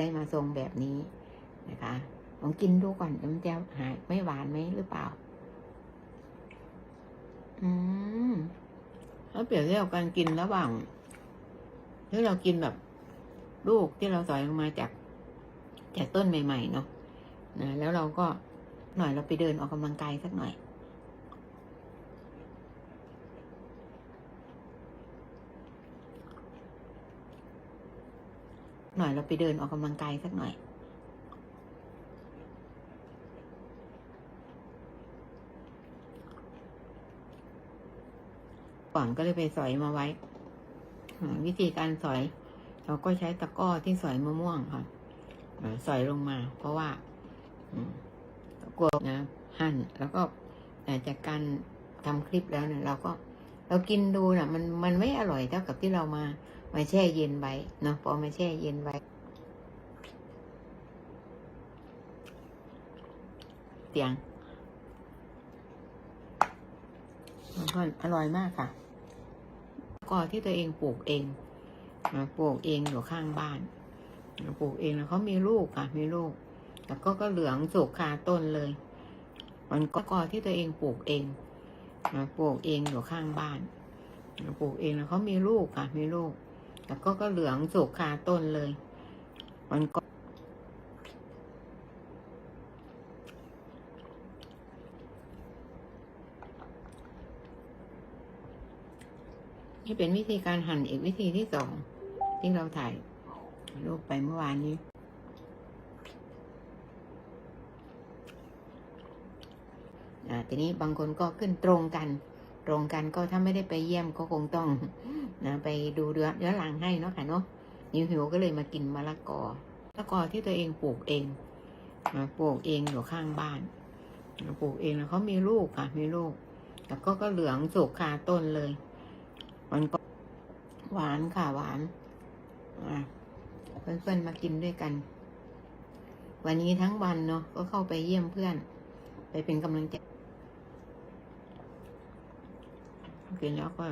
ได้มาทรงแบบนี้นะคะลองกินดูก่อนมันจะหายไม่หวานไหมหรือเปล่า อืมแล้วเปรียบเทียบการกินระหว่างที่เรากินแบบลูกที่เราสอยออกมาจาก จากต้นใหม่ ๆ เนาะนะแล้วเราก็หน่อยเราไปเดินออกกำลังกายสักหน่อย หน่อยเราไปเดินออกกำลังกายสักหน่อย ก่อนก็เลยไปสอยมาไว้ วิธีการสอย เราก็ใช้ตะกร้อที่สอยมะม่วงค่ะสอยลงมา เพราะว่ากลัวนะหั่นแล้วก็จากการทำคลิปแล้วเนี่ยเราก็เรากินดูนะมันมันไม่อร่อยเท่ากับที่เรามา มาแช่เย็นไว้เนาะพอมาแช่เย็นไว้เตียงมันก็อร่อยมากค่ะ ก็ที่ตัวเองปลูกเองปลูกเองอยู่ข้างบ้านปลูกเองแล้วเขามีลูกค่ะ มีลูกแต่ก็ก็เหลืองสุกคาต้นเลยมันก็กอที่ตัวเองปลูกเองปลูกเองอยู่ข้างบ้านปลูกเองแล้วเขามีลูกค่ะ มีลูก แต่ก็ก็เหลืองสุกคาต้นเลย มันก็ นี่เป็นวิธีการหั่นอีกวิธีที่สอง ที่เราถ่ายรูปไปเมื่อวานนี้อ่าทีนี้บางคนก็ขึ้นตรงกัน ตรงกันก็ถ้าไม่ได้ไปเยี่ยมก็คงต้องนะไปดูเรือเรือหลังให้เนาะค่ะเนาะนิวหิวก็เลยมากินมะละกอมะละกอที่ตัวเองปลูกเองนะปลูกเองอยู่ข้างบ้านนะปลูกเองแล้วเขามีลูกค่ะมีลูกแต่ก็ก็เหลืองสุกคาต้นเลย มันก็หวานค่ะหวานอะเพื่อนๆมากินด้วยกัน วันนี้ทั้งวันเนาะก็เข้าไปเยี่ยมเพื่อน ไปเป็นกำลังใจ กินแล้วก็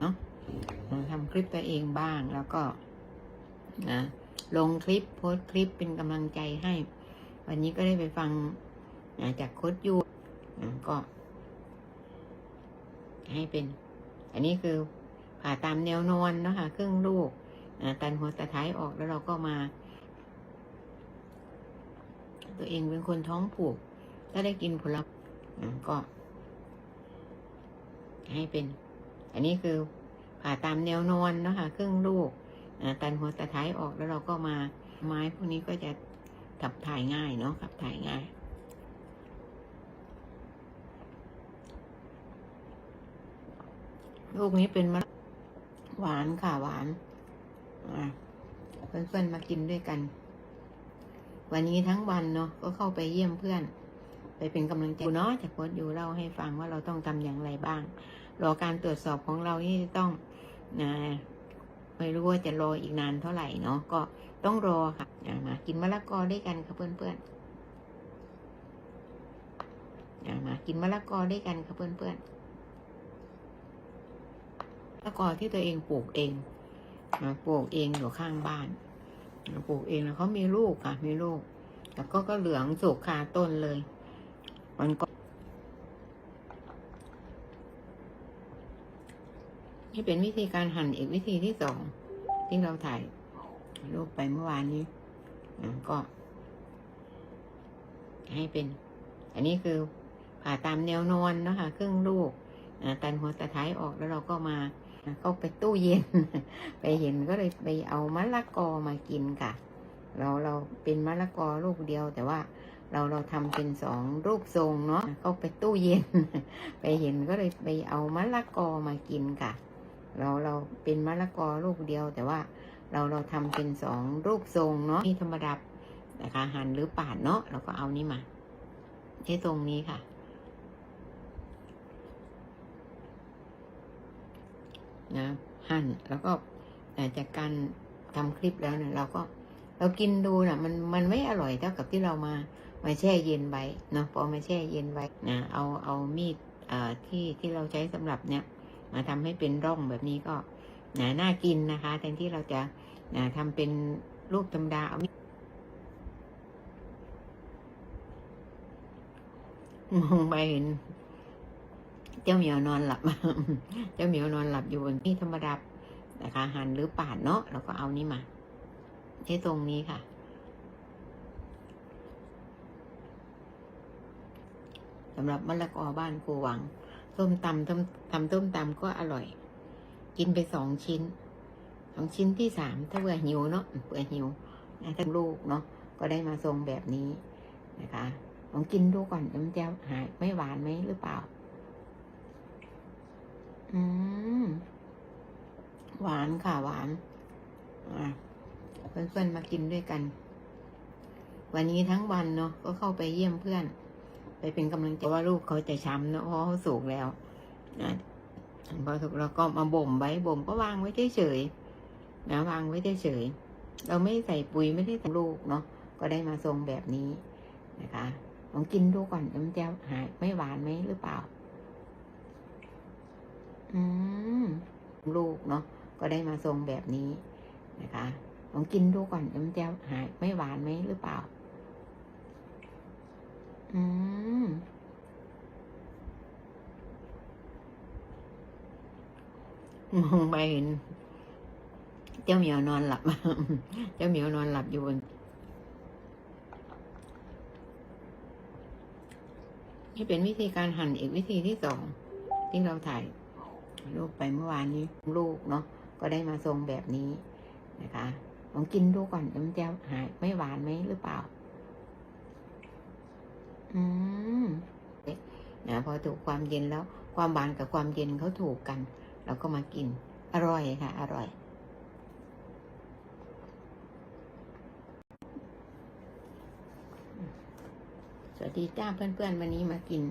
เนาะทำคลิปตัวเองบ้างแล้วก็นะลงคลิปโพสคลิปเป็นกำลังใจให้ วันนี้ก็ได้ไปฟังนะจากโค้ดยูนะก็ ให้เป็น อันนี้คือผ่าตามแนวนอนเนาะค่ะครึ่งลูกนะตันหัวตะท้ายออกแล้วเราก็มา ตัวเองเป็นคนท้องผูก ถ้าได้กินผลไม้นะก็ ให้เป็น อันนี้คือผ่าตามแนวนอนเนาะค่ะครึ่งลูกนะตันหัวตะท้ายออกแล้วเราก็มา ไม้พวกนี้ก็จะขับถ่ายง่ายเนาะขับถ่ายง่ายลูกนี้เป็นมะหวานค่ะหวานอะเพื่อนๆมากินด้วยกัน วันนี้ทั้งวันเนาะก็เข้าไปเยี่ยมเพื่อน ไปเป็นกำลังใจเนาะจากโค้ดอยู่เล่าให้ฟังว่าเราต้องทำอย่างไรบ้าง รอการตรวจสอบของเราที่ต้องนะไม่รู้ว่าจะรออีกนานเท่าไหร่เนาะก็ต้องรอค่ะอะมากินมะละกอด้วยกันค่ะเพื่อนๆอะมากินมะละกอด้วยกันค่ะเพื่อนๆมะละกอที่ตัวเองปลูกเองนะปลูกเองอยู่ข้างบ้าน ปลูกเองแล้วเขามีลูกค่ะ มีลูก แต่ก็ก็เหลืองสุกคาต้นเลย มันก็ นี่เป็นวิธีการหั่นอีกวิธีที่สองที่เราถ่ายรูปไปเมื่อวานนี้ก็ ให้เป็น อันนี้คือผ่าตามแนวนอนนะคะครึ่งลูกตันหัวตะท้ายออกแล้วเราก็มา เข้าไปตู้เย็น ไปเห็นก็เลยไปเอามะละกอมากินค่ะ เราเราเป็นมะละกอลูกเดียว แต่ว่าเราเราทำเป็นสองรูปทรงเนาะเข้าไปตู้เย็น ไปเห็นก็เลยไปเอามะละกอมากินค่ะ เราเราเป็นมะละกอลูกเดียว แต่ว่าเราเราทำเป็นสองรูปทรงเนาะนี่ธรรมดานะคะหั่นหรือปาดเนาะเราก็เอานี่มาใช้ตรงนี้ค่ะ นะหั่นแล้วก็แต่จากการทำคลิปแล้วเนี่ยเราก็เรากินดูนะมันมันไม่อร่อยเท่ากับที่เรามามาแช่เย็นไว้เนาะพอมาแช่เย็นไว้นะเอาเอามีดอ่าที่ที่เราใช้สำหรับเนี่ยมาทำให้เป็นร่องแบบนี้ก็นะน่ากินนะคะแทนที่เราจะนะทำเป็นรูปธรรมดาเอามีดมองไปเห็น เจ้าเหมียวนอนหลับ เจ้าเหมียวนอนหลับอยู่บนที่ธรรมดานะคะหันหรือปาดเนาะแล้วก็เอานี่มาที่ตรงนี้ค่ะ สำหรับมะละกอบ้านครูหวังส้มตำทำทำส้มตำก็อร่อย กินไปสองชิ้นสองชิ้นที่สามถ้าเบื่อหิวเนาะเบื่อหิวนะทั้งลูกเนาะก็ได้มาทรงแบบนี้นะคะลองกินดูก่อนมันจะหายไม่หวานไหมหรือเปล่า อืม หวานค่ะหวาน อะเพื่อนๆมากินด้วยกัน วันนี้ทั้งวันเนาะก็เข้าไปเยี่ยมเพื่อน ไปเป็นกำลังใจว่าลูกเขาจะช้ำเนาะเพราะเขาสูงแล้วนะพอสุกเราก็มาบ่มไว้บ่มก็วางไว้เฉยๆนะวางไว้เฉยๆเราไม่ใส่ปุ๋ยไม่ได้ใส่ลูกเนาะก็ได้มาทรงแบบนี้นะคะลองกินดูก่อนมันจะหายไม่หวานไหมหรือเปล่า อืม ลูกเนาะก็ได้มาทรงแบบนี้นะคะลองกินดูก่อนมันจะหายไม่หวานไหมหรือเปล่า อืมมองไปเห็นเจ้าเหมียวนอนหลับ เจ้าเหมียวนอนหลับอยู่บนนี่เป็นวิธีการหั่นอีกวิธีที่สองที่เราถ่าย รูปไปเมื่อวานนี้ลูกเนาะก็ได้มาทรงแบบนี้นะคะลองกินดูก่อนมันจะหายไม่หวานไหมหรือเปล่า อืมนะพอถูกความเย็นแล้ว ความหวานกับความเย็นเขาถูกกันเราก็มากิน อร่อยค่ะ อร่อย สวัสดีจ้าเพื่อนๆ วันนี้มากิน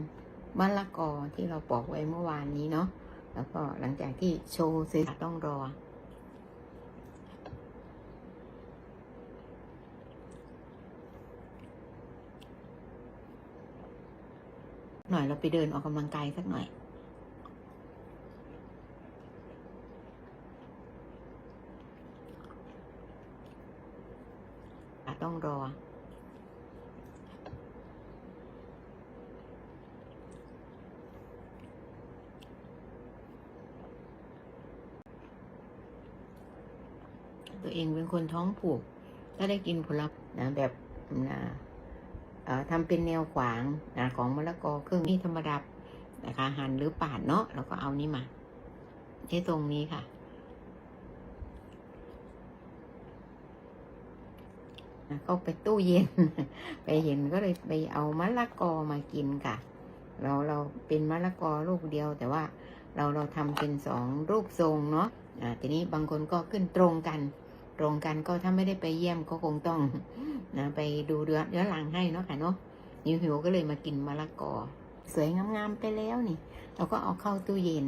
มะละกอที่เราปอกไว้เมื่อวานนี้เนาะ แล้วก็หลังจากที่โชว์ซื้อต้องรอ หน่อยเราไปเดินออกกำลังกายสักหน่อยต้องรอ ตัวเองเป็นคนท้องผูกถ้าได้กินผลนะแบบนะทำเป็นแนวขวางนะของมะละกอครึ่งนี่ธรรมดานะคะหั่นหรือปาดเนาะแล้วก็เอานี่มาที่ตรงนี้ค่ะนะก็ไปตู้เย็น ไปเห็นก็เลยไปเอามะละกอมากินค่ะ เราเราเป็นมะละกอลูกเดียว แต่ว่าเราเราทำเป็นสองรูปทรงเนาะอ่าทีนี้บางคนก็ขึ้นตรงกัน ตรงกันก็ถ้าไม่ได้ไปเยี่ยมก็คงต้องนะไปดูเดือเดือหลังให้เนาะค่ะเนาะหิวหิวก็เลยมากินมะละกอ สวยงามๆไปแล้วนี่ เราก็เอาเข้าตู้เย็น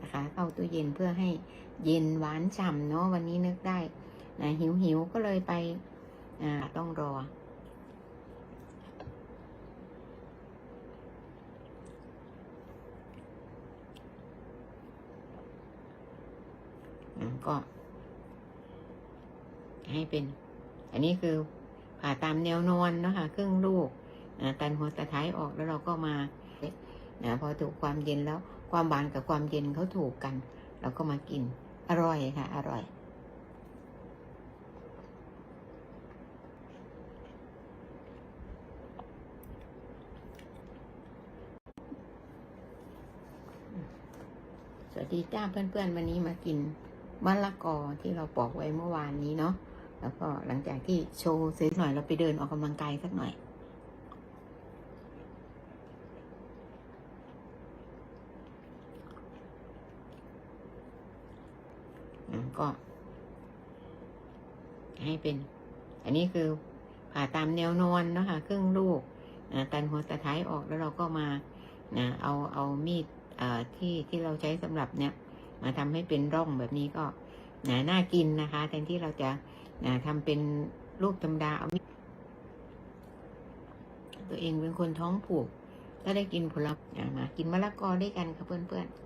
นะคะ เข้าตู้เย็นเพื่อให้เย็นหวานฉ่ำเนาะวันนี้นึกได้นะหิวหิวก็เลยไปอ่าต้องรอก็ ให้เป็น อันนี้คือผ่าตามแนวนอนเนาะคะครึ่งลูกอ่าตันหัวตะท้ายออกแล้วเราก็มานะพอถูกความเย็นแล้วความหวานกับความเย็นเขาถูกกัน เราก็มากินอร่อยค่ะ อร่อยสวัสดีจ้าเพื่อนๆ วันนี้มากินมะละกอที่เราปอกไว้เมื่อวานนี้เนาะ แล้วก็หลังจากที่โชว์ซื้อหน่อยเราไปเดินออกกำลังกายสักหน่อย ก็ ให้เป็น อันนี้คือผ่าตามแนวนอนนะคะครึ่งลูกตันหัวตะท้ายออกแล้วเราก็มานะเอาเอามีดที่ที่เราใช้สำหรับเนี่ยมาทำให้เป็นร่องแบบนี้ก็นะน่ากินนะคะ แทนที่เราจะ นะทำเป็นรูปธรรมดาเอามีดตัวเองเป็นคนท้องผูกถ้าได้กินผลไม้อะมากินมะละกอด้วยกันค่ะเพื่อนๆ